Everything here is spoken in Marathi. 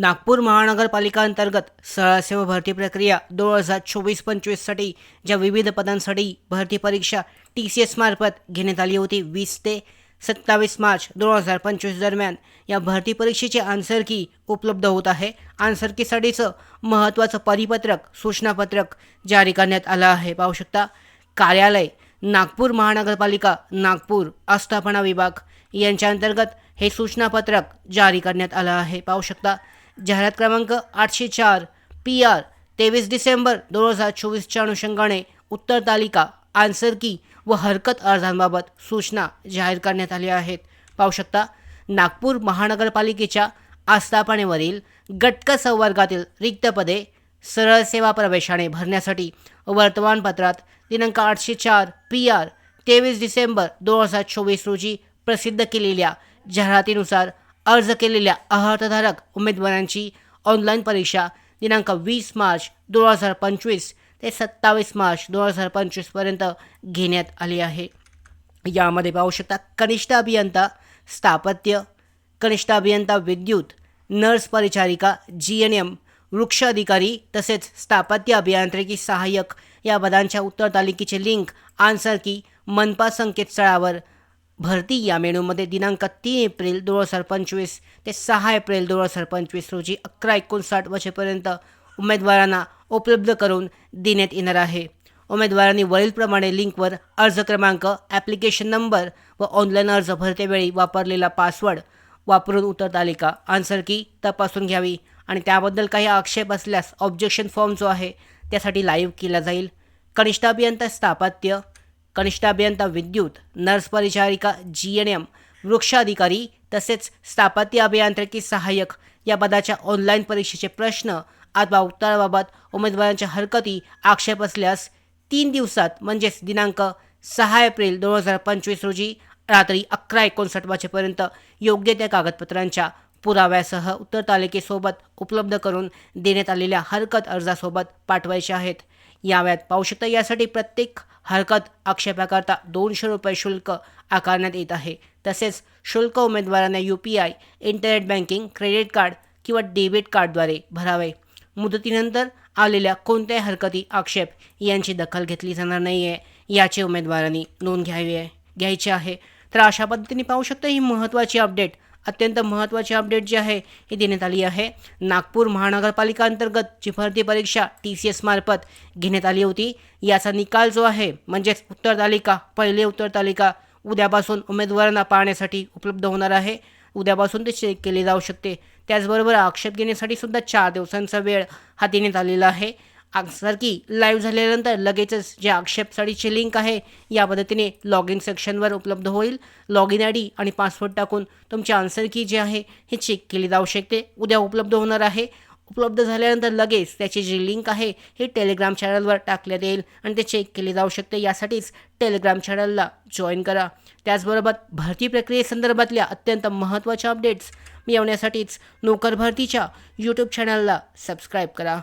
नागपूर महानगरपालिका अंतर्गत सरळसेवा भरती प्रक्रिया दोन हजार चोवीस पंचवीससाठी ज्या विविध पदांसाठी भरती परीक्षा टी सी एसमार्फत घेण्यात आली होती वीस ते सत्तावीस मार्च दोन हजार पंचवीस दरम्यान. या भरती परीक्षेची आन्सर की उपलब्ध होत आहे. आन्सर कीसाठीचं महत्त्वाचं परिपत्रक सूचनापत्रक जारी करण्यात आलं आहे. पाहू शकता कार्यालय नागपूर महानगरपालिका नागपूर आस्थापना विभाग यांच्या अंतर्गत हे सूचनापत्रक जारी करण्यात आलं आहे. पाहू शकता जाहिरात क्रमांक आठशे चार पी आर तेवीस डिसेंबर दोन हजार चोवीसच्या अनुषंगाने उत्तर तालिका आन्सर की व हरकत अर्जांबाबत सूचना जाहीर करण्यात आल्या आहेत. पाहू शकता नागपूर महानगरपालिकेच्या आस्थापनेवरील गटक संवर्गातील रिक्त पदे सरळ सेवा प्रवेशाने भरण्यासाठी वर्तमानपत्रात दिनांक आठशे चार पी आर तेवीस डिसेंबर दोन हजार चोवीस रोजी प्रसिद्ध केलेल्या जाहिरातीनुसार अर्ज केलेल्या अर्हतधारक उमेदवारांची ऑनलाईन परीक्षा दिनांक वीस मार्च दोन हजार पंचवीस ते सत्तावीस मार्च दोन हजार पंचवीसपर्यंत घेण्यात आली आहे. यामध्ये पाहू शकता कनिष्ठ अभियंता स्थापत्य कनिष्ठ अभियंता विद्युत नर्स परिचारिका जी एन एम वृक्ष अधिकारी तसेच स्थापत्य अभियांत्रिकी सहाय्यक या पदांच्या उत्तर तालिकेचे लिंक आन्सर की मनपा संकेतस्थळावर भरती या मेनूमध्ये दिनांक तीन एप्रिल दोन हजार पंचवीस ते सहा एप्रिल दोन हजार पंचवीस रोजी अकरा एकोणसाठ वर्षेपर्यंत उमेदवारांना उपलब्ध करून देण्यात येणार आहे. उमेदवारांनी वरीलप्रमाणे लिंकवर अर्ज क्रमांक ॲप्लिकेशन नंबर व ऑनलाईन अर्ज भरतेवेळी वापरलेला पासवर्ड वापरून उत्तर तालिका आन्सर की तपासून घ्यावी. आणि त्याबद्दल काही आक्षेप असल्यास ऑब्जेक्शन फॉर्म जो आहे त्यासाठी लाईव्ह केला जाईल. कनिष्ठ अभियंता स्थापत्य कनिष्ठाभियंता विद्युत नर्स परिचारिका जी एन एम वृक्ष अधिकारी तसेच स्थापत्य अभियांत्रिकी सहाय्यक या पदाच्या ऑनलाईन परीक्षेचे प्रश्न अथवा उत्तराबाबत उमेदवारांच्या हरकती आक्षेप असल्यास तीन दिवसात म्हणजेच दिनांक सहा एप्रिल दोन हजार पंचवीस रोजी रात्री अकरा एकोणसाठ वाजेपर्यंत योग्य त्या कागदपत्रांच्या पुराव्यासह उत्तर तालिकेसोबत उपलब्ध करून देण्यात आलेल्या हरकत अर्जासोबत पाठवायचे आहेत याव्यात पाहू शकता यासाठी प्रत्येक हरकत आक्षेपाकरता दोनशे रुपये शुल्क आकारण्यात येत आहे. तसेच शुल्क उमेदवारांना U P I internet banking credit card किंवा डेबिट कार्डद्वारे भरावे. मुदतीनंतर आलेल्या कोणत्याही हरकती आक्षेप यांची दखल घेतली जाणार नाही आहे याची उमेदवारांनी नोंद घ्यावी आहे घ्यायची आहे. तर अशा पद्धतीने पाहू शकता ही महत्त्वाची अपडेट अत्यंत महत्त्वाची अपडेट जी आहे ही देण्यात आली आहे. नागपूर महानगरपालिका अंतर्गत जी भरती परीक्षा टी सी एसमार्फत घेण्यात आली होती. याचा निकाल जो आहे म्हणजेच उत्तर तालिका पहिले उत्तर तालिका उद्यापासून उमेदवारांना पाहण्यासाठी उपलब्ध होणार आहे. उद्यापासून ते चेक केले जाऊ शकते. त्याचबरोबर आक्षेप घेण्यासाठी सुद्धा चार दिवसांचा वेळ हा देण्यात आलेला आहे. सारखी लाईव्ह झाल्यानंतर लगेचच जे आक्षेपसाठीचे लिंक आहे या पद्धतीने लॉग इन सेक्शनवर उपलब्ध होईल. लॉग इन आय डी आणि पासवर्ड टाकून तुमचे आन्सर की जे आहे हे चेक केली जाऊ शकते. उद्या उपलब्ध होणार आहे. उपलब्ध झाल्यानंतर लगेच त्याची जी लिंक आहे ही टेलिग्राम चॅनलवर टाकण्यात येईल आणि ते चेक केले जाऊ शकते. यासाठीच टेलिग्राम चॅनलला जॉईन करा. त्याचबरोबर भरती प्रक्रियेसंदर्भातल्या अत्यंत महत्त्वाच्या अपडेट्स मिळवण्यासाठीच नोकर भरतीच्या यूट्यूब चॅनलला सबस्क्राईब करा.